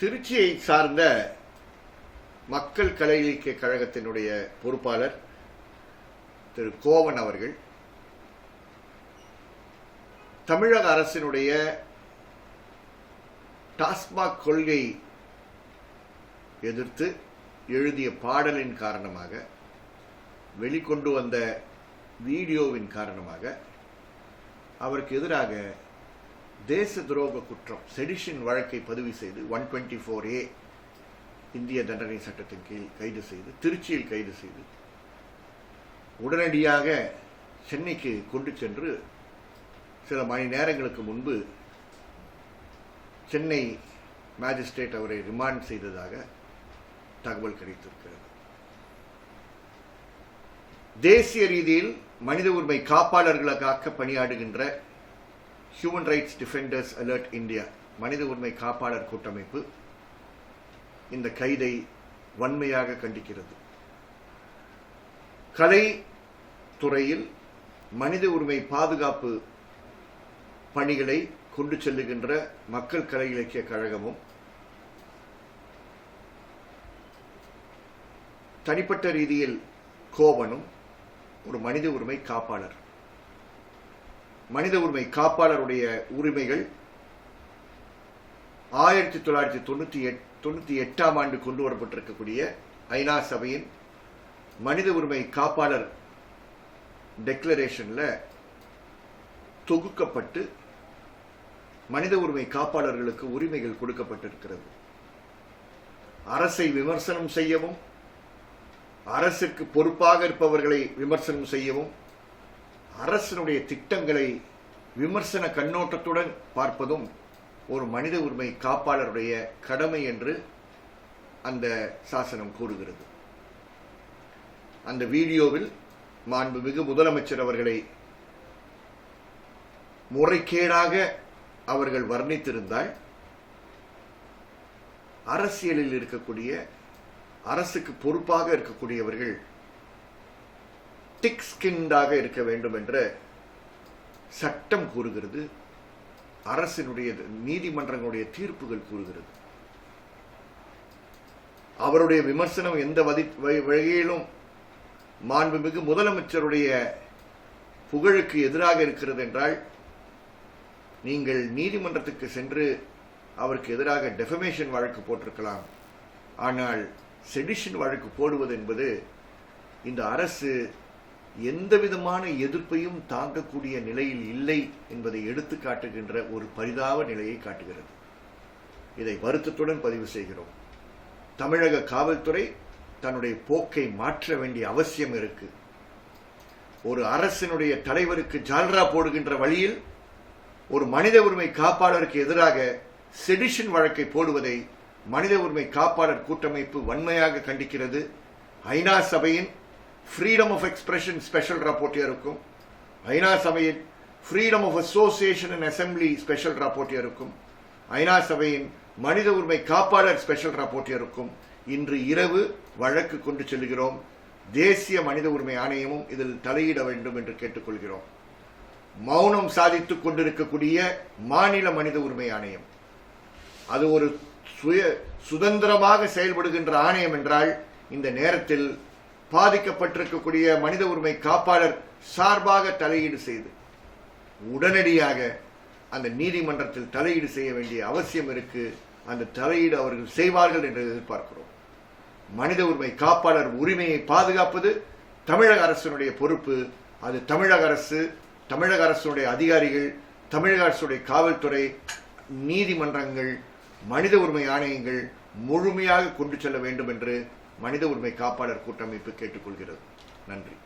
திருச்சியை சார்ந்த மக்கள் கலை இலக்கிய கழகத்தினுடைய பொறுப்பாளர் திரு கோவன் அவர்கள் தமிழக அரசினுடைய டாஸ்மாக் கொள்கை எதிர்த்து எழுதிய பாடலின் காரணமாக வெளிக்கொண்டு வந்த வீடியோவின் காரணமாக அவருக்கு எதிராக தேச துரோக குற்றம் செடிஷன் வழக்கை பதிவு செய்து ஒன் டுவெண்ட்டி ஃபோர் ஏ இந்திய தண்டனை சட்டத்தின் கீழ் கைது செய்து திருச்சியில் கைது செய்து உடனடியாக சென்னைக்கு கொண்டு சென்று சில மணி நேரங்களுக்கு முன்பு சென்னை மேஜிஸ்ட்ரேட் அவரை ரிமாண்ட் செய்ததாக தகவல் கிடைத்திருக்கிறது. தேசிய ரீதியில் மனித உரிமை காப்பாளர்களுக்காக பணியாடுகின்ற human rights defenders alert India மனித உரிமை காப்பாளர் கூட்டமைப்பு இந்த கைதை வன்மையாக கண்டிக்கிறது. கலை துறையில் மனித உரிமை பாதுகாப்பு பணிகளை கொண்டு செல்லுகின்ற மக்கள் கலை இலக்கிய கழகமும் தனிப்பட்ட ரீதியில் கோவனும் ஒரு மனித உரிமை காப்பாளர். மனித உரிமை காப்பாளருடைய உரிமைகள் ஆயிரத்தி தொள்ளாயிரத்தி தொண்ணூத்தி எட் தொண்ணூற்றி எட்டாம் ஆண்டு கொண்டு வரப்பட்டிருக்கக்கூடிய ஐநா சபையின் மனித உரிமை காப்பாளர் டெக்ளரேஷனில் தொகுக்கப்பட்டு மனித உரிமை காப்பாளர்களுக்கு உரிமைகள் கொடுக்கப்பட்டிருக்கிறது. அரசை விமர்சனம் செய்யவும் அரசுக்கு பொறுப்பாக இருப்பவர்களை விமர்சனம் செய்யவும் அரசினுடைய திட்டங்களை விமர்சன கண்ணோட்டத்துடன் பார்ப்பதும் ஒரு மனித உரிமை காப்பாளருடைய கடமை என்று அந்த சாசனம் கூறுகிறது. அந்த வீடியோவில் மாண்புமிகு முதலமைச்சர் அவர்களை முறைகேடாக அவர்கள் வர்ணித்திருந்தால் அரசியலில் இருக்கக்கூடிய அரசுக்கு பொறுப்பாக இருக்கக்கூடியவர்கள் திக் ஸ்கின்டாக இருக்க வேண்டும் என்று சட்டம் கூறுகிறது. அரசினுடைய நீதிமன்றங்களுடைய தீர்ப்புகள் கூறுகிறது. அவருடைய விமர்சனம் எந்த வதி வகையிலும் மாண்புமிகு முதலமைச்சருடைய புகழுக்கு எதிராக இருக்கிறது என்றால் நீங்கள் நீதிமன்றத்துக்கு சென்று அவருக்கு எதிராக டெஃபமேஷன் வழக்கு போட்டிருக்கலாம். ஆனால் செடிஷன் வழக்கு போடுவது என்பது இந்த அரசு எந்த விதமான எதிர்ப்பையும் தாங்கக்கூடிய நிலையில் இல்லை என்பதை எடுத்து காட்டுகின்ற ஒரு பரிதாப நிலையை காட்டுகிறது. இதை வருத்தத்துடன் பதிவு செய்கிறோம். தமிழக காவல்துறை தன்னுடைய போக்கை மாற்ற வேண்டிய அவசியம் இருக்கு. ஒரு அரசினுடைய தலைவருக்கு ஜால்ரா போடுகின்ற வழியில் ஒரு மனித உரிமை காப்பாளருக்கு எதிராக செடிஷன் வழக்கை போடுவதை மனித உரிமை காப்பாளர் கூட்டமைப்பு வன்மையாக கண்டிக்கிறது. ஐநா சபையின் ஃப்ரீடம் ஆஃப் எக்ஸ்பிரஷன் ஸ்பெஷல் ராப்போர்ட்டியருக்கும் ஐநா சபையின் freedom of association and assembly special ராப்போர்ட்டியருக்கும் ஐநா சபையின் மனித உரிமை காப்பாளர் ஸ்பெஷல் ராப்போர்ட்டியருக்கும் இன்று இரவு வழக்கு கொண்டு செல்கிறோம். தேசிய மனித உரிமை ஆணையமும் இதில் தலையிட வேண்டும் என்று கேட்டுக்கொள்கிறோம். மௌனம் சாதித்துக் கொண்டிருக்கக்கூடிய மாநில மனித உரிமை ஆணையம். அது ஒரு சுய சுதந்திரமாக செயல்படுகின்ற ஆணையம் என்றால் இந்த நேரத்தில் பாதிக்கப்பட்டிருக்கக்கூடிய மனித உரிமை காப்பாளர் சார்பாக தலையீடு செய்து உடனடியாக அந்த நீதிமன்றத்தில் தலையீடு செய்ய வேண்டிய அவசியம் இருக்கு. அந்த தலையீடு அவர்கள் செய்வார்கள் என்று எதிர்பார்க்கிறோம். மனித உரிமை காப்பாளர் உரிமையை பாதுகாப்பது தமிழக அரசினுடைய பொறுப்பு. அது தமிழக அரசு தமிழக அரசுடைய அதிகாரிகள் தமிழக அரசுடைய காவல்துறை நீதிமன்றங்கள் மனித உரிமை ஆணையங்கள் முழுமையாக கொண்டு செல்ல வேண்டும் என்று மனித உரிமை காப்பாளர் கூட்டமைப்பு கேட்டுக்கொள்கிறது. நன்றி.